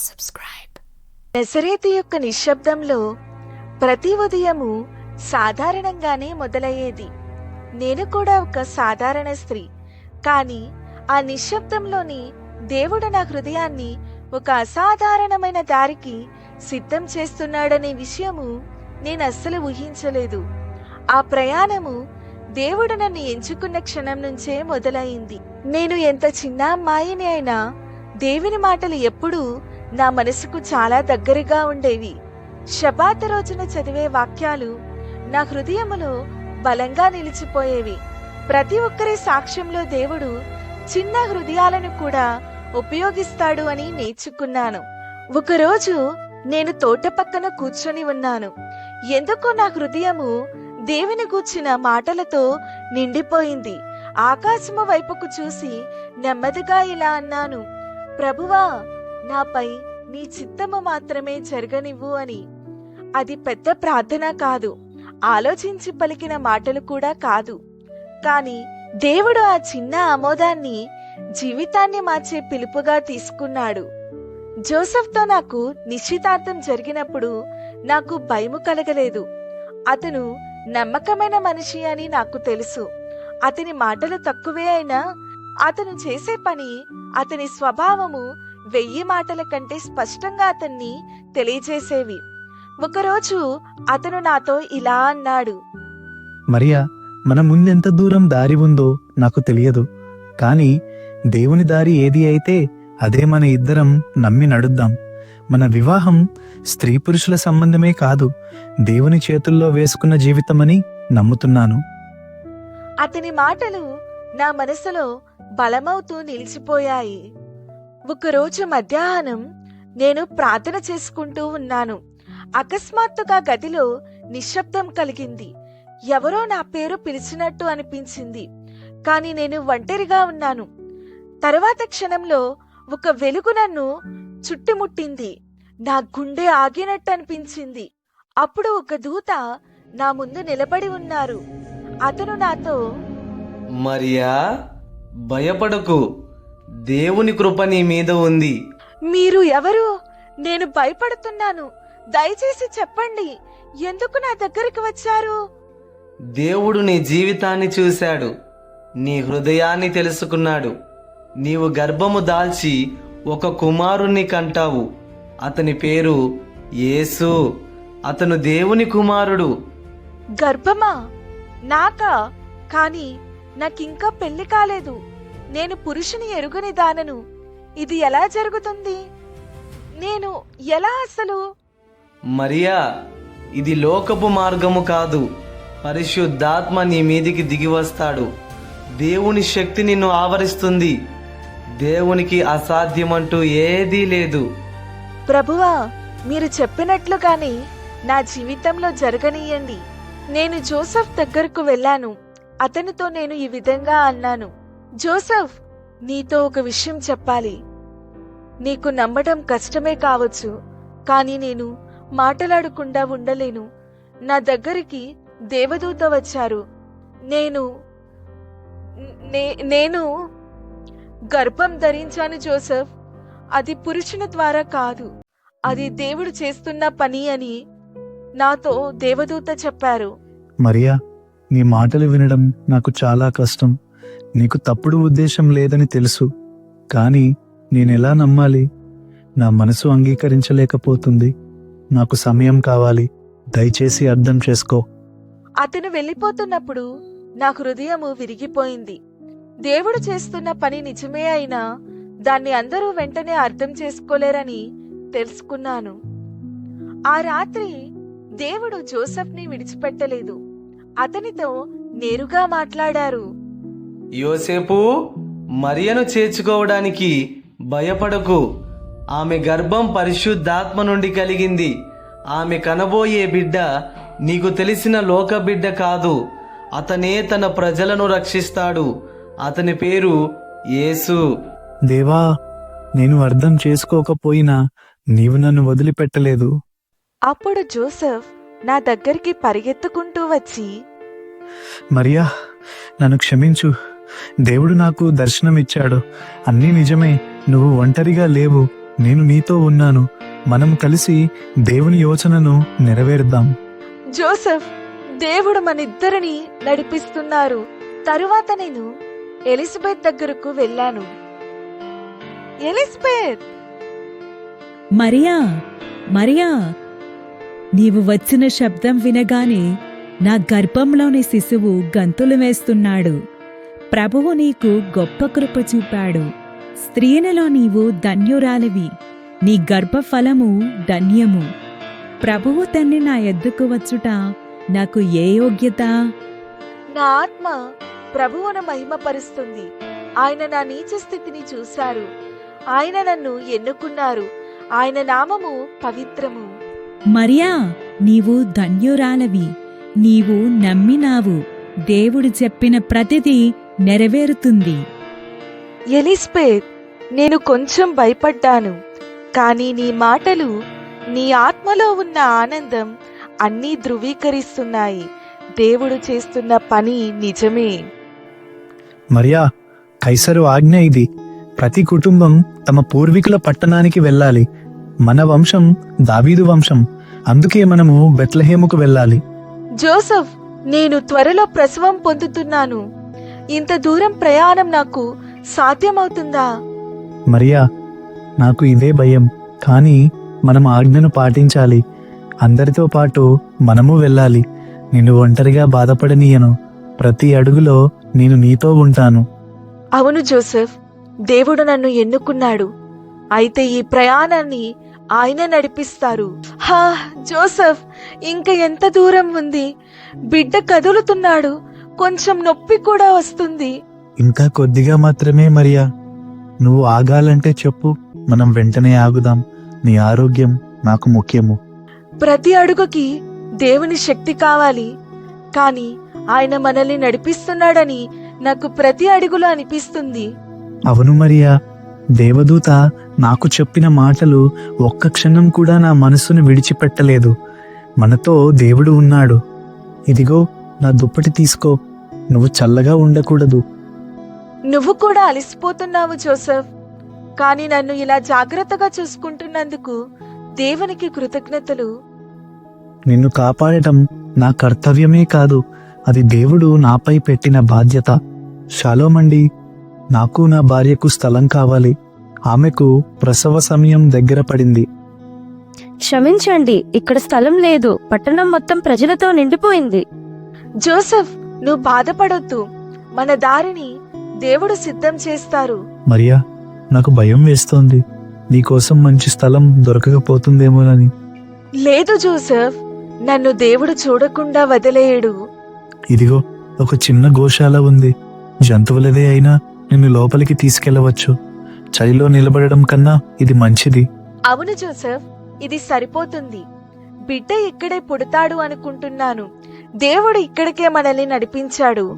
Subscribe నెసరేతు యొక్క నిశ్శబ్దంలో ప్రతి ఉదయము సాధారణంగానే మొదలయ్యేది. నేను కూడా ఒక సాధారణ స్త్రీ కానీ ఆ నిశ్శబ్దంలోని దేవుడు నా హృదయాన్ని ఒక అసాధారణమైన దారికి సిద్ధం చేస్తున్నాడనే విషయము నేను అస్సలు ఊహించలేదు. ఆ ప్రయాణము దేవుడు నన్ను ఎంచుకున్న క్షణం నుంచే మొదలైంది. నేను ఎంత చిన్న అమ్మాయిని అయినా దేవుని మాటలు ఎప్పుడూ నా మనసుకు చాలా దగ్గరగా ఉండేవి. శబాత రోజున చదివే వాక్యాలు నా హృదయములో బలంగా నిలిచిపోయేవి. ప్రతి ఒక్కరి సాక్ష్యంలో దేవుడు చిన్న హృదయాలను కూడా ఉపయోగిస్తాడు అని నేర్చుకున్నాను. ఒకరోజు నేను తోట పక్కన కూర్చొని ఉన్నాను. ఎందుకో నా హృదయము దేవుని గూర్చిన మాటలతో నిండిపోయింది. ఆకాశము వైపుకు చూసి నెమ్మదిగా ఇలా అన్నాను ప్రభువా నాపై నీ చిత్తము మాత్రమే జరగనివ్వు అని. అది పెద్ద ప్రార్థన కాదు. ఆలోచించి పలికిన మాటలు కూడా కాదు. కాని దేవుడు ఆ చిన్న ఆమోదాన్ని జీవితాన్ని మార్చే పిలుపుగా తీసుకున్నాడు. జోసెఫ్తో నాకు నిశ్చితార్థం జరిగినప్పుడు నాకు భయము కలగలేదు. అతను నమ్మకమైన మనిషి అని నాకు తెలుసు. అతని మాటలు తక్కువే అయినా అతను చేసే పని అతని స్వభావము వెయ్యి మాటల కంటే స్పష్టంగా అతన్ని తెలియజేసేవి. ఒకరోజు అతను నాతో ఇలా అన్నాడు. మరియా మన ముందెంత దూరం దారి ఉందో నాకు తెలియదు. కానీ దేవుని దారి ఏది అయితే అదే మన ఇద్దరం నమ్మి నడుద్దాం. మన వివాహం స్త్రీ పురుషుల సంబంధమే కాదు దేవుని చేతుల్లో వేసుకున్న జీవితమని నమ్ముతున్నాను. అతని మాటలు నా మనసులో బలమవుతూ నిలిచిపోయాయి. ఒకరోజు మధ్యాహ్నం నేను ప్రార్థన చేసుకుంటూ ఉన్నాను. అకస్మాత్తుగా గదిలో నిశ్శబ్దం కలిగింది. ఎవరో నా పేరు పిలిచినట్టు అనిపించింది. కాని నేను ఒంటరిగా ఉన్నాను. తరువాత క్షణంలో ఒక వెలుగు నన్ను చుట్టుముట్టింది. నా గుండె ఆగినట్టు అనిపించింది. అప్పుడు ఒక దూత నా ముందు నిలబడి ఉన్నారు. అతను నాతో మరియా భయపడకు. దేవుని కృప నీ మీద ఉంది. మీరు ఎవరు? నేను భయపడుతున్నాను. దయచేసి చెప్పండి ఎందుకు నా దగ్గరికి వచ్చారు? దేవుడు నీ జీవితాన్ని చూశాడు నీ హృదయాన్ని తెలుసుకున్నాడు. నీవు గర్భము దాల్చి ఒక కుమారుణ్ణి కంటావు. అతని పేరు యేసు. అతను దేవుని కుమారుడు. గర్భమా? నాకా? కాని నాకింకా పెళ్ళి కాలేదు. నేను పురుషుని ఎరుగని దానను ఇది ఎలా జరుగుతుంది? నేను ఎలా అసలు? మరియా ఇది లోకపు మార్గము కాదు. పరిశుద్ధాత్మ నీ మీదికి దిగి వస్తాడు. దేవుని శక్తి నిన్ను ఆవరిస్తుంది. దేవునికి అసాధ్యమంటూ ఏదీ లేదు. ప్రభువా మీరు చెప్పినట్లుగానే నా జీవితంలో జరగనీయండి. నేను జోసెఫ్ దగ్గరకు వెళ్ళాను. అతనితో నేను ఈ విధంగా అన్నాను. జోసఫ్ నీతో ఒక విషయం చెప్పాలి. నీకు నమ్మటం కష్టమే కావచ్చు కానీ నేను మాట్లాడకుండా ఉండలేను. నా దగ్గరికి దేవదూత వచ్చారు. నేను నే- నేను గర్భం ధరించాను జోసఫ్. అది పురుషుని ద్వారా కాదు అది దేవుడు చేస్తున్న పని అని నాతో దేవదూత చెప్పారు. మరియా నీ మాటలు వినడం నాకు చాలా కష్టం. నీకు తప్పుడు ఉద్దేశం లేదని తెలుసు కానీ నేనెలా నమ్మాలి? నా మనసు అంగీకరించలేకపోతుంది. నాకు సమయం కావాలి. దయచేసి అర్థం చేసుకో. అతను వెళ్ళిపోతున్నప్పుడు నా హృదయము విరిగిపోయింది. దేవుడు చేస్తున్న పని నిజమే అయినా దాన్ని అందరూ వెంటనే అర్థం చేసుకోలేరని తెలుసుకున్నాను. ఆ రాత్రి దేవుడు జోసెఫ్ని విడిచిపెట్టలేదు. అతనితో నేరుగా మాట్లాడారు. యోసేపు మరియను చేర్చుకోవడానికి భయపడకు. ఆమె గర్భం పరిశుద్ధాత్మ నుండి కలిగింది. ఆమె కనబోయే బిడ్డ నీకు తెలిసిన లోక బిడ్డ కాదు. అతనే తన ప్రజలను రక్షిస్తాడు. అతని పేరు యేసు. దేవా నేను అర్థం చేసుకోకపోయినా నీవు నన్ను వదిలిపెట్టలేదు. అప్పుడు జోసెఫ్ నా దగ్గరికి పరిగెత్తుకుంటూ వచ్చి మరియా నన్ను క్షమించు. దేవుడు నాకు దర్శనమిచ్చాడు. అన్నీ నిజమే. నువ్వు ఒంటరిగా లేవు. నేను నీతో ఉన్నాను. మనం కలిసి దేవుని యోచనను నెరవేరుద్దాం. జోసెఫ్ దేవుడు మన ఇద్దరిని నడిపిస్తున్నారు. తరువాత నేను ఎలిజబెత్ దగ్గరకు వెళ్ళాను. ఎలిజబెత్! మరియా! మరియా! నీవు వచ్చిన శబ్దం వినగానే నా గర్భంలోని శిశువు గంతులు వేస్తున్నాడు. ప్రభువు నీకు గొప్ప కృప చూపాడు. స్త్రీలలో నీవు ధన్యురాలివి. నీ గర్భఫలము ధన్యము. ప్రభువు తన్ని నా ఎద్దుకు వచ్చుట నాకు ఏ యోగ్యత? నా ఆత్మ ప్రభువును మహిమపరుస్తుంది. ఆయన నా నీచ స్థితిని చూశారు. ఆయన నన్ను ఎన్నుకున్నారు. ఆయన నామము పవిత్రము. మరియా నీవు ధన్యురాలవి. నీవు నమ్మినావు. దేవుడు చెప్పిన ప్రతిదీ నెరవేరుతుంది. ఎలిస్బెత్ నేను కొంచెం భయపడ్డాను కానీ నీ మాటలు నీ ఆత్మలో ఉన్న ఆనందం అన్నీ ధృవీకరిస్తున్నాయి. దేవుడు చేస్తున్న పని నిజమే. మరియా కైసరు ఆజ్ఞ ఇది. ప్రతి కుటుంబం తమ పూర్వీకుల పట్టణానికి వెళ్ళాలి. మన వంశం దావీదు వంశం. అందుకే మనము బెత్లహేముకు వెళ్ళాలి. జోసఫ్ నేను త్వరలో ప్రసవం పొందుతున్నాను. ఇంత దూరం ప్రయాణం నాకు సాధ్యమవుతుందా? మరియా నాకు ఇదే భయం. కానీ మనం ఆజ్ఞను పాటించాలి. అందరితో పాటు మనము వెళ్ళాలి. నిన్ను ఒంటరిగా బాధపడనీయను. ప్రతి అడుగులో నేను నీతో ఉంటాను. అవును జోసెఫ్ దేవుడు నన్ను ఎన్నుకున్నాడు. అయితే ఈ ప్రయాణాన్ని ఆయన నడిపిస్తారు. హా జోసెఫ్ ఇంకా ఎంత దూరం ఉంది. బిడ్డ కదులుతున్నాడు. కొంచెం నొప్పి కూడా వస్తుంది. ఇంకా కొద్దిగా మాత్రమే మరియా. నువ్వు ఆగాలంటే చెప్పు. మనం వెంటనే ఆగుదాం. నీ ఆరోగ్యం నాకు ముఖ్యము. ప్రతి అడుగుకి దేవుని శక్తి కావాలి. కానీ ఆయన మనల్ని నడిపిస్తున్నాడని నాకు ప్రతి అడుగులో అనిపిస్తుంది. అవును మరియా. దేవదూత నాకు చెప్పిన మాటలు ఒక్క క్షణం కూడా నా మనసును విడిచిపెట్టలేదు. మనతో దేవుడు ఉన్నాడు. ఇదిగో నా దుప్పటి తీసుకో. నువ్వు చల్లగా ఉండకూడదు. నువ్వు కూడా అలసిపోతున్నావు జోసెఫ్. కానీ నన్ను ఇలా జాగ్రత్తగా చూసుకుంటున్నందుకు దేవునికి కృతజ్ఞతలు. నిన్ను కాపాడటం నా కర్తవ్యమే కాదు. అది దేవుడు నాపై పెట్టిన బాధ్యత. షాలోమండి నాకు నా భార్యకు స్థలం కావాలి. ఆమెకు ప్రసవ సమయం దగ్గర పడింది. క్షమించండి ఇక్కడ స్థలం లేదు. పట్టణం మొత్తం ప్రజలతో నిండిపోయింది. జోసెఫ్ నువ్వు బాధపడొద్దు. మన దారిని దేవుడు సిద్ధం చేస్తారు. మరియా నాకు భయం వేస్తోంది. నీకోసం మంచి స్థలం దొరకకపోతుందేమోనని. లేదు జోసెఫ్ నన్ను దేవుడు చూడకుండా వదిలేయడు. ఇదిగో ఒక చిన్న గోశాల ఉంది. జంతువులదే అయినా నిన్ను లోపలికి తీసుకెళ్ళవచ్చు. చలిలో నిలబడడం కన్నా ఇది మంచిది. అవును జోసెఫ్ ఇది సరిపోతుంది. బిడ్డ ఇక్కడే పుడతాడు అనుకుంటున్నాను. దేవుడు ఇక్కడికే మనల్ని నడిపించాడు.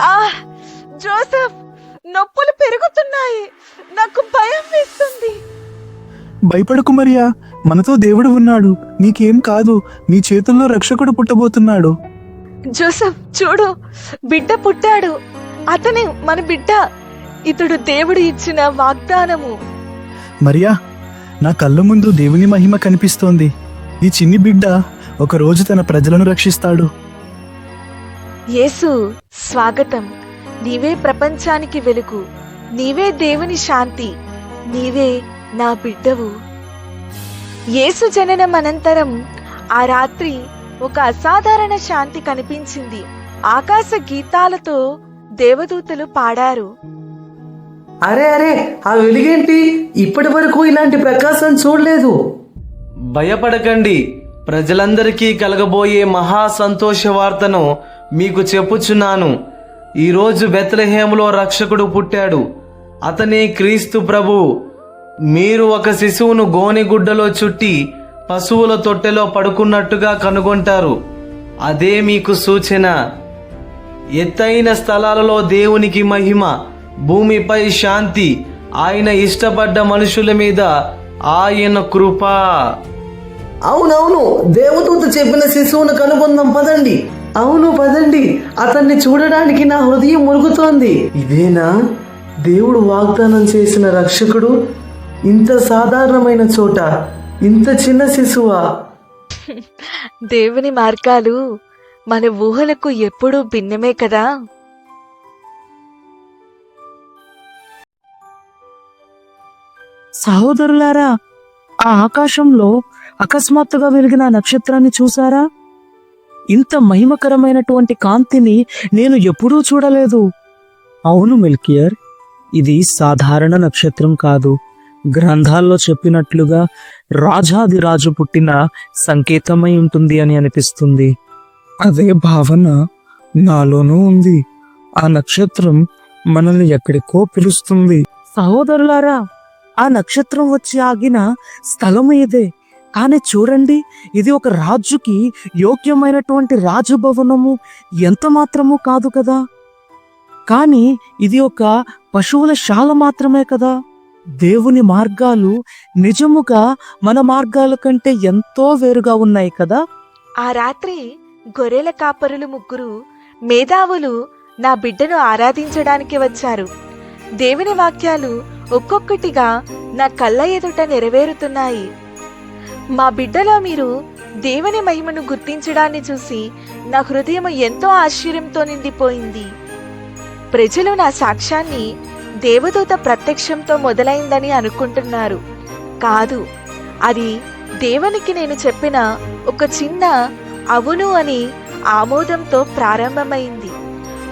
ఆ జోసెఫ్ నొప్పులు పెరుగుతున్నాయి. నాకు భయం వేస్తుంది. భయపడకు మరియా మనతో దేవుడు ఉన్నాడు. నీకేం కాదు నీ చేతుల్లో రక్షకుడు పుట్టబోతున్నాడు. జోసెఫ్ చూడు బిడ్డ పుట్టాడు. అతనే మన బిడ్డ ఇతడు దేవుడు ఇచ్చిన వాగ్దానము. మరియా నా కళ్ళ ముందు దేవుని మహిమ కనిపిస్తోంది. ఈ చిన్ని బిడ్డ ఒక రోజు తన ప్రజలను రక్షిస్తాడు. యేసు స్వాగతం. నీవే ప్రపంచానికి వెలుగు. నీవే దేవుని శాంతి. నీవే నా బిడ్డవు. యేసు జననం అనంతరం ఆ రాత్రి ఒక అసాధారణ శాంతి కనిపించింది. ఆకాశ గీతాలతో దేవదూతలు పాడారు. అరే అరే ఆ వెలుగేంటి? ఇప్పటి వరకు ఇలాంటి ప్రకాశం చూడలేదు. భయపడకండి. ప్రజలందరికీ కలగబోయే మహా సంతోష వార్తను మీకు చెప్పుచున్నాను. ఈరోజు బెత్లహేములో రక్షకుడు పుట్టాడు. అతనే క్రీస్తు ప్రభు. మీరు ఒక శిశువును గోనిగుడ్డలో చుట్టి పశువుల తొట్టెలో పడుకున్నట్టుగా కనుగొంటారు. అదే మీకు సూచన. ఎత్తైన స్థలాలలో దేవునికి మహిమ భూమిపై శాంతి ఆయన ఇష్టపడ్డ మనుషుల మీద ఆయన కృప. అవునవును దేవదూత చెప్పిన శిశువును కనుగొందాం పదండి. అవును పదండి. అతన్ని చూడడానికి నా హృదయం మురుగుతోంది. ఇదేనా దేవుడు వాగ్దానం చేసిన రక్షకుడు ఇంత సాధారణమైన చోట ఇంత చిన్న శిశువా? దేవుని మార్గాలు మన ఊహలకు ఎప్పుడూ భిన్నమే కదా? సహోదరులారా ఆ ఆకాశంలో అకస్మాత్తుగా వెలిగిన నక్షత్రాన్ని చూసారా ఇంత మహిమకరమైనటువంటి కాంతిని నేను ఎప్పుడూ చూడలేదు. అవును మిల్కియర్. ఇది సాధారణ నక్షత్రం కాదు. గ్రంథాల్లో చెప్పినట్లుగా రాజాదిరాజు పుట్టిన సంకేతమై ఉంటుంది అని అనిపిస్తుంది. అదే భావన నాలోనూ ఉంది. ఆ నక్షత్రం మనల్ని ఎక్కడికో పిలుస్తుంది. సహోదరులారా ఆ నక్షత్రం వచ్చి ఆగిన స్థలం ఇదే. కానీ చూడండి ఇది ఒక రాజుకి యోగ్యమైనటువంటి రాజభవనము ఎంత మాత్రము కాదు కదా. కానీ ఇది ఒక పశువుల శాల మాత్రమే కదా. దేవుని మార్గాలు నిజముగా మన మార్గాల కంటే ఎంతో వేరుగా ఉన్నాయి కదా. ఆ రాత్రి గొర్రెల కాపరులు ముగ్గురు మేధావులు నా బిడ్డను ఆరాధించడానికి వచ్చారు. దేవుని వాక్యాలు ఒక్కొక్కటిగా నా కళ్ళ ఎదుట నెరవేరుతున్నాయి. మా బిడ్డలో మీరు దేవుని మహిమను గుర్తించడాన్ని చూసి నా హృదయం ఎంతో ఆశ్చర్యంతో నిండిపోయింది. ప్రజలు నా సాక్ష్యాన్ని దేవదూత ప్రత్యక్షంతో మొదలైందని అనుకుంటున్నారు. కాదు అది దేవునికి నేను చెప్పిన ఒక చిన్న అవును అని ఆమోదంతో ప్రారంభమైంది.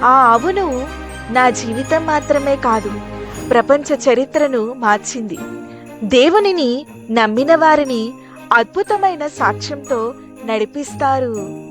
ఆ అవును నా జీవితం మాత్రమే కాదు ప్రపంచ చరిత్రను మార్చింది. దేవునిని నమ్మిన వారిని అద్భుతమైన సాక్ష్యంతో నడిపిస్తారు.